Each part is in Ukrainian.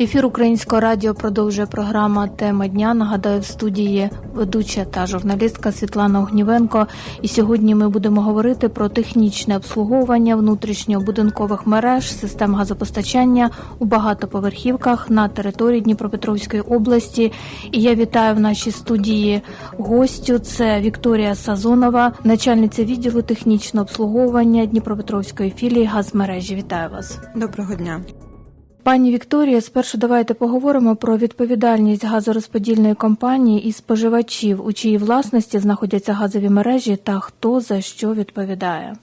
Ефір українського радіо продовжує програма Тема дня. Нагадаю, в студії ведуча та журналістка Світлана Огнівенко. І сьогодні ми будемо говорити про технічне обслуговування внутрішньобудинкових мереж, систем газопостачання у багатоповерхівках на території Дніпропетровської області. І я вітаю в нашій студії гостю. Це Вікторія Сазонова, начальниця відділу технічного обслуговування Дніпропетровської філії газмережі. Вітаю вас. Доброго дня. Пані Вікторія, спершу давайте поговоримо про відповідальність газорозподільної компанії і споживачів, у чиїй власності знаходяться газові мережі та хто за що відповідає.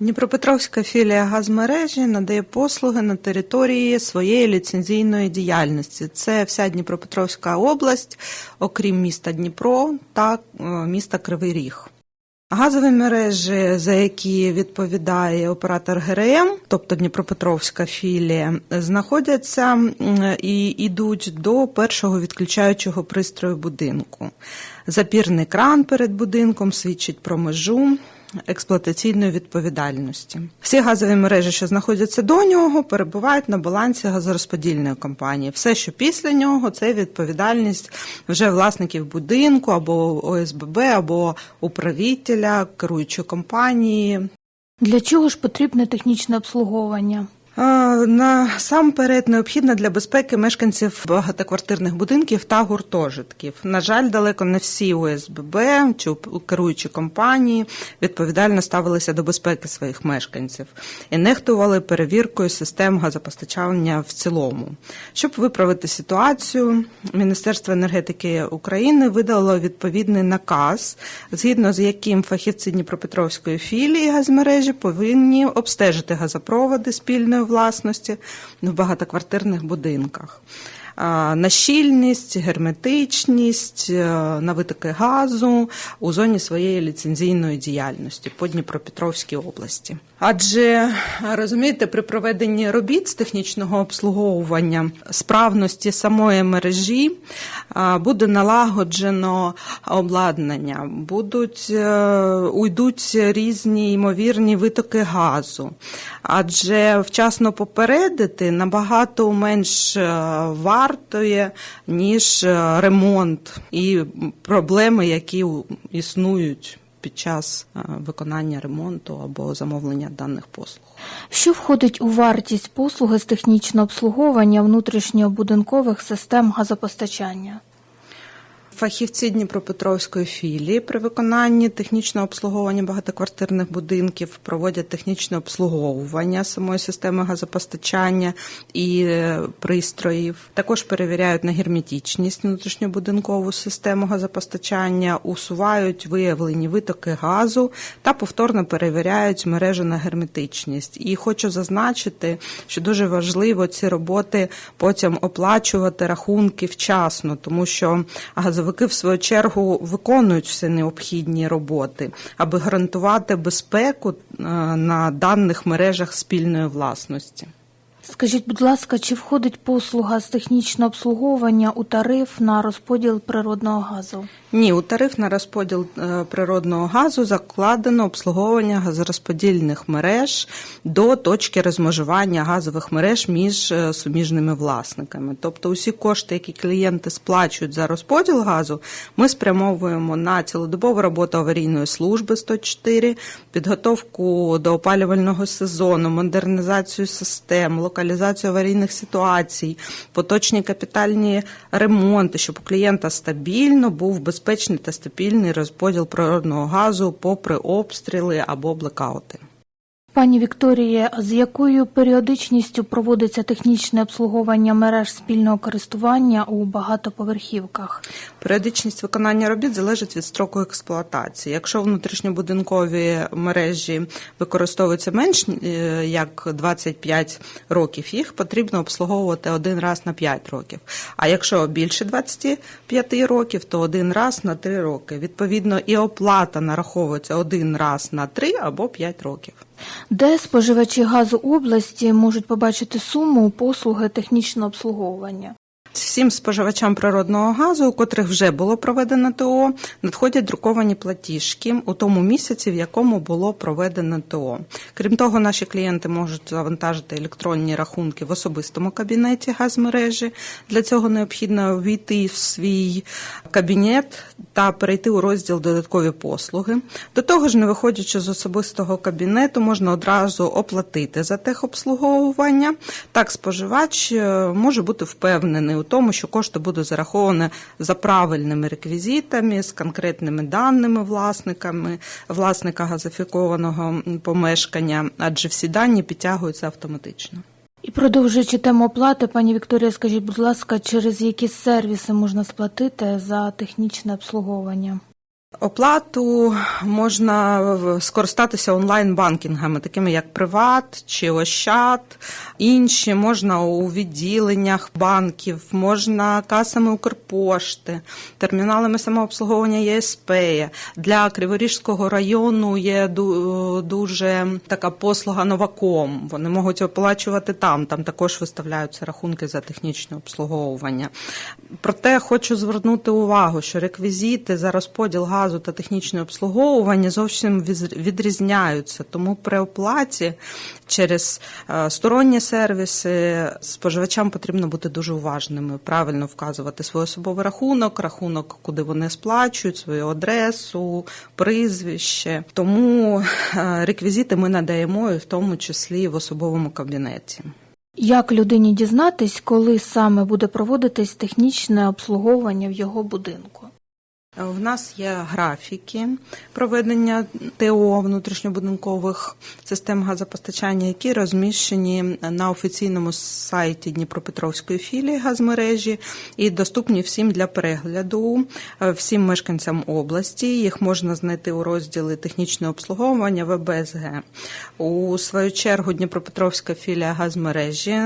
Дніпропетровська філія газмережі надає послуги на території своєї ліцензійної діяльності. Це вся Дніпропетровська область, окрім міста Дніпро та е, міста Кривий Ріг. Газові мережі, за які відповідає оператор ГРМ, тобто Дніпропетровська філія, знаходяться і йдуть до першого відключаючого пристрою будинку. Запірний кран перед будинком свідчить про межу експлуатаційної відповідальності. Всі газові мережі, що знаходяться до нього, перебувають на балансі газорозподільної компанії. Все, що після нього, це відповідальність вже власників будинку або ОСББ, або управителя, керуючої компанії. Для чого ж потрібне технічне обслуговування? Насамперед необхідно для безпеки мешканців багатоквартирних будинків та гуртожитків. На жаль, далеко не всі ОСББ чи керуючі компанії відповідально ставилися до безпеки своїх мешканців і нехтували перевіркою систем газопостачання в цілому. Щоб виправити ситуацію, Міністерство енергетики України видало відповідний наказ, згідно з яким фахівці Дніпропетровської філії газмережі повинні обстежити газопроводи спільної власності в багатоквартирних будинках. На щільність, герметичність, е, на витоки газу у зоні своєї ліцензійної діяльності по Дніпропетровській області. Адже розумієте, при проведенні робіт з технічного обслуговування справності самої мережі буде налагоджено обладнання, будуть е, уйдуть різні ймовірні витоки газу. Адже вчасно попередити набагато менш е, вартує, ніж е, ремонт і проблеми, які існують під час е, виконання ремонту або замовлення даних послуг. Що входить у вартість послуги з технічного обслуговування внутрішньобудинкових систем газопостачання? Фахівці Дніпропетровської філії при виконанні технічного обслуговування багатоквартирних будинків проводять технічне обслуговування самої системи газопостачання і е, пристроїв. Також перевіряють на герметичність внутрішньобудинкову систему газопостачання, усувають виявлені витоки газу та повторно перевіряють мережу на герметичність. І хочу зазначити, що дуже важливо ці роботи потім оплачувати рахунки вчасно, тому що газовики в свою чергу виконують всі необхідні роботи, аби гарантувати безпеку е, на даних мережах спільної власності. Скажіть, будь ласка, чи входить послуга з технічного обслуговування у тариф на розподіл природного газу? Ні, у тариф на розподіл е, природного газу закладено обслуговування газорозподільних мереж до точки розмежування газових мереж між е, суміжними власниками. Тобто усі кошти, які клієнти сплачують за розподіл газу, ми спрямовуємо на цілодобову роботу аварійної служби 104, підготовку до опалювального сезону, модернізацію систем, локалізацію аварійних ситуацій, поточні капітальні ремонти, щоб у клієнта стабільно був безпечний та стабільний розподіл природного газу попри обстріли або блекаути. Пані Вікторія, з якою періодичністю проводиться технічне обслуговування мереж спільного користування у багатоповерхівках? Періодичність виконання робіт залежить від строку експлуатації. Якщо внутрішньобудинкові мережі використовуються менш е, як 25 років, їх потрібно обслуговувати один раз на 5 років. А якщо більше 25 років, то один раз на 3 роки. Відповідно, і оплата нараховується один раз на 3 або 5 років. Де споживачі газу області можуть побачити суму послуги технічного обслуговування? Всім споживачам природного газу, у котрих вже було проведено ТО, надходять друковані платіжки у тому місяці, в якому було проведено ТО. Крім того, наші клієнти можуть завантажити електронні рахунки в особистому кабінеті газмережі. Для цього необхідно війти в свій кабінет та перейти у розділ додаткові послуги. До того ж, не виходячи з особистого кабінету, можна одразу оплатити за техобслуговування. Так, споживач е, може бути впевнений у тому, що кошти будуть зараховані за правильними реквізитами, з конкретними даними власниками, власника газифікованого помешкання, адже всі дані підтягуються автоматично. І продовжуючи тему оплати, пані Вікторія, скажіть, будь ласка, через які сервіси можна сплатити за технічне обслуговування? Оплату можна скористатися онлайн-банкінгами, такими як Приват чи Ощад, інші можна у відділеннях банків, можна касами Укрпошти, терміналами самообслуговування ЄСП. Для Криворіжського району є дуже така послуга Новаком. Вони можуть оплачувати там. Там також виставляються рахунки за технічне обслуговування. Проте хочу звернути увагу, що реквізити за розподіл газу та технічне обслуговування зовсім відрізняються. Тому при оплаті через е, сторонні сервіси споживачам потрібно бути дуже уважними, правильно вказувати свій особовий рахунок, рахунок, куди вони сплачують, свою адресу, прізвище. Тому е, реквізити ми надаємо і в тому числі в особовому кабінеті. Як людині дізнатись, коли саме буде проводитись технічне обслуговування в його будинку? В нас є графіки проведення ТО внутрішньобудинкових систем газопостачання, які розміщені на офіційному сайті Дніпропетровської філії газмережі і доступні всім для перегляду, е, всім мешканцям області. Їх можна знайти у розділі технічне обслуговування ВБСГ. У свою чергу Дніпропетровська філія газмережі,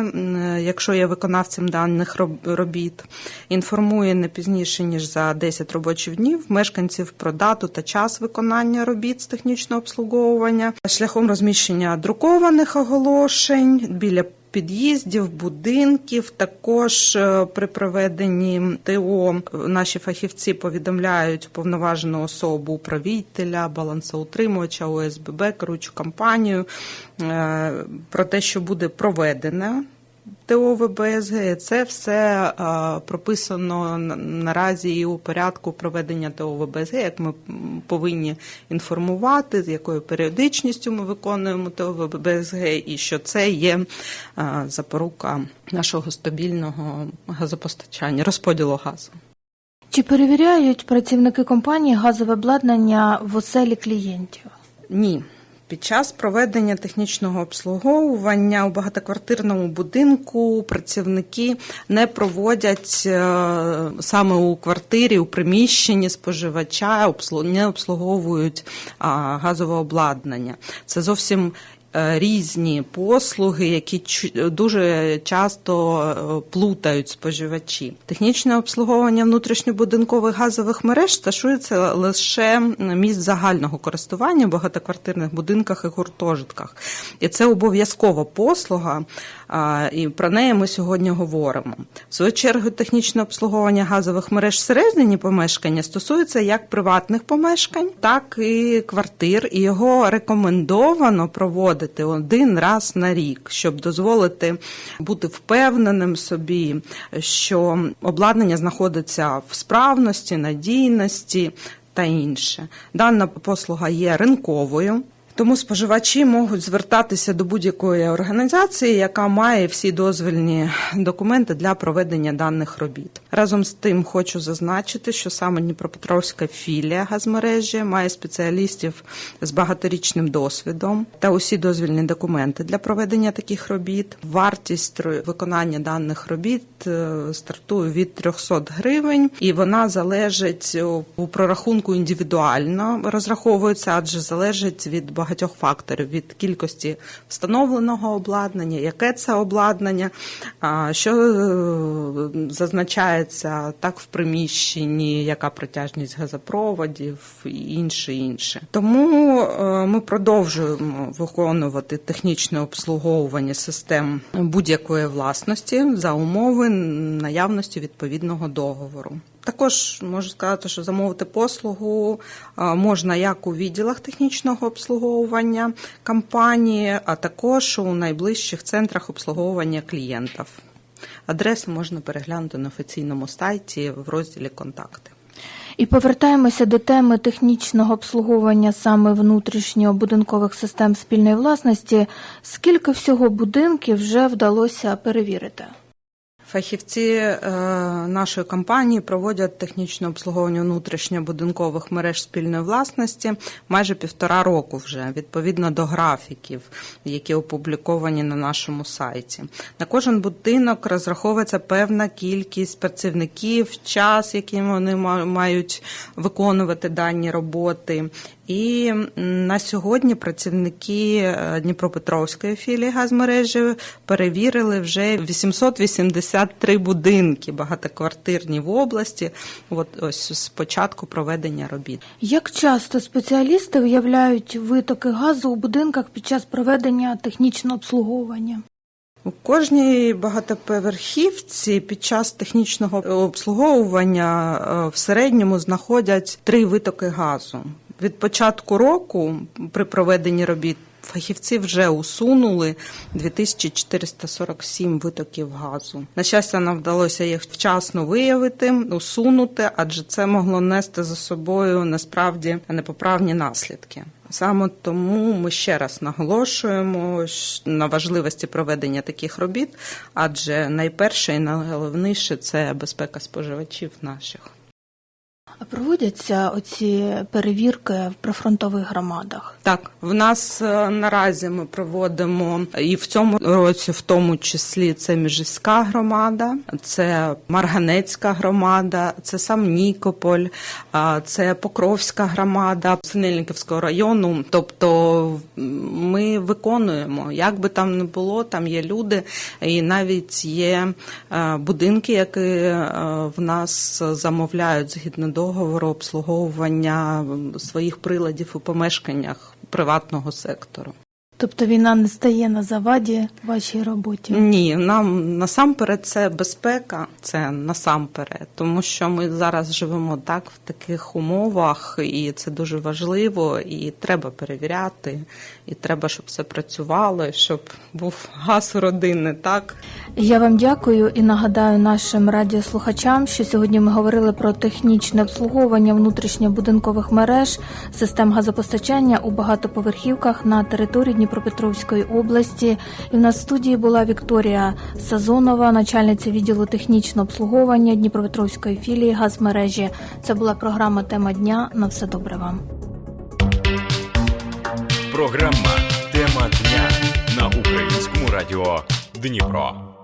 якщо є виконавцем даних робіт, інформує не пізніше ніж за 10 робочих днів мешканців про дату та час виконання робіт з технічного обслуговування шляхом розміщення друкованих оголошень біля під'їздів, будинків. Також е, при проведенні ТО наші фахівці повідомляють уповноважену особу управителя, балансоутримувача, ОСББ, керуючу компанію е, про те, що буде проведено ТО ВБСГ. Це все е, прописано на- наразі і у порядку проведення ТО ВБСГ, як ми повинні інформувати, з якою періодичністю ми виконуємо ТО ВБСГ, і що це є е, запорука нашого стабільного газопостачання, розподілу газу. Чи перевіряють працівники компанії газове обладнання в оселі клієнтів? Ні. Під час проведення технічного обслуговування у багатоквартирному будинку працівники не проводять е, саме у квартирі, у приміщенні споживача, не обслуговують газове обладнання. Це зовсім різні послуги, які дуже часто е, плутають споживачі. Технічне обслуговування внутрішньобудинкових газових мереж стосується лише місць загального користування в багатоквартирних будинках і гуртожитках. І це обов'язкова послуга, і про неї ми сьогодні говоримо. В свою чергу, технічне обслуговування газових мереж всередині помешкання стосується як приватних помешкань, так і квартир, і його рекомендовано проводити один раз на рік, щоб дозволити бути впевненим собі, що обладнання знаходиться в справності, надійності та інше. Дана послуга є ринковою. Тому споживачі можуть звертатися до будь-якої організації, яка має всі дозвільні документи для проведення даних робіт. Разом з тим хочу зазначити, що саме Дніпропетровська філія газмережі має спеціалістів з багаторічним досвідом та усі дозвільні документи для проведення таких робіт. Вартість виконання даних робіт е, стартує від 300 гривень, і вона залежить у прорахунку індивідуально розраховується, адже залежить від багатьох факторів: від кількості встановленого обладнання, яке це обладнання, що е, зазначається так в приміщенні, яка протяжність газопроводів і інше інше. Тому е, ми продовжуємо виконувати технічне обслуговування систем будь-якої власності за умови наявності відповідного договору. Також можу сказати, що замовити послугу можна як у відділах технічного обслуговування компанії, а також у найближчих центрах обслуговування клієнтів. Адреси можна переглянути на офіційному сайті в розділі Контакти. І повертаємося до теми технічного обслуговування саме внутрішньобудинкових систем спільної власності. Скільки всього будинків вже вдалося перевірити? Фахівці е, нашої компанії проводять технічне обслуговування внутрішньобудинкових мереж спільної власності майже півтора року вже відповідно до графіків, які опубліковані на нашому сайті. На кожен будинок розраховується певна кількість працівників, час, яким вони мають виконувати дані роботи. І на сьогодні працівники е, Дніпропетровської філії газмережі перевірили вже 883 будинки багатоквартирні в області. От ось з початку проведення робіт. Як часто спеціалісти виявляють витоки газу у будинках під час проведення технічного обслуговування? У кожній багатоповерхівці під час технічного обслуговування е, в середньому знаходять три витоки газу. Від початку року при проведенні робіт фахівці вже усунули 2447 витоків газу. На щастя, нам вдалося їх вчасно виявити, усунути, адже це могло нести за собою насправді непоправні наслідки. Саме тому ми ще раз наголошуємо на важливості проведення таких робіт, адже найперше і найголовніше це безпека споживачів наших. Проводяться оці перевірки в прифронтових громадах? Так, в нас е, наразі ми проводимо і в цьому році, в тому числі, це Міжівська громада, це Марганецька громада, це сам Нікополь, це Покровська громада Синельниківського району. Тобто ми виконуємо, як би там не було, там є люди, і навіть є е, будинки, які е, в нас замовляють згідно договору обслуговування своїх приладів у помешканнях приватного сектору. Тобто війна не стає на заваді вашій роботі? Ні, нам насамперед це безпека, це насамперед, тому що ми зараз живемо так в таких умовах, і це дуже важливо, і треба перевіряти, і треба, щоб все працювало, щоб був газ у родини, так. Я вам дякую і нагадаю нашим радіослухачам, що сьогодні ми говорили про технічне обслуговування внутрішньобудинкових мереж, систем газопостачання у багатоповерхівках на території Дніпропетровської області. І в нас в студії була Вікторія Сазонова, начальниця відділу технічного обслуговування Дніпропетровської філії газмережі. Це була програма Тема дня. На все добре вам. Програма Тема дня на українському радіо Дніпро.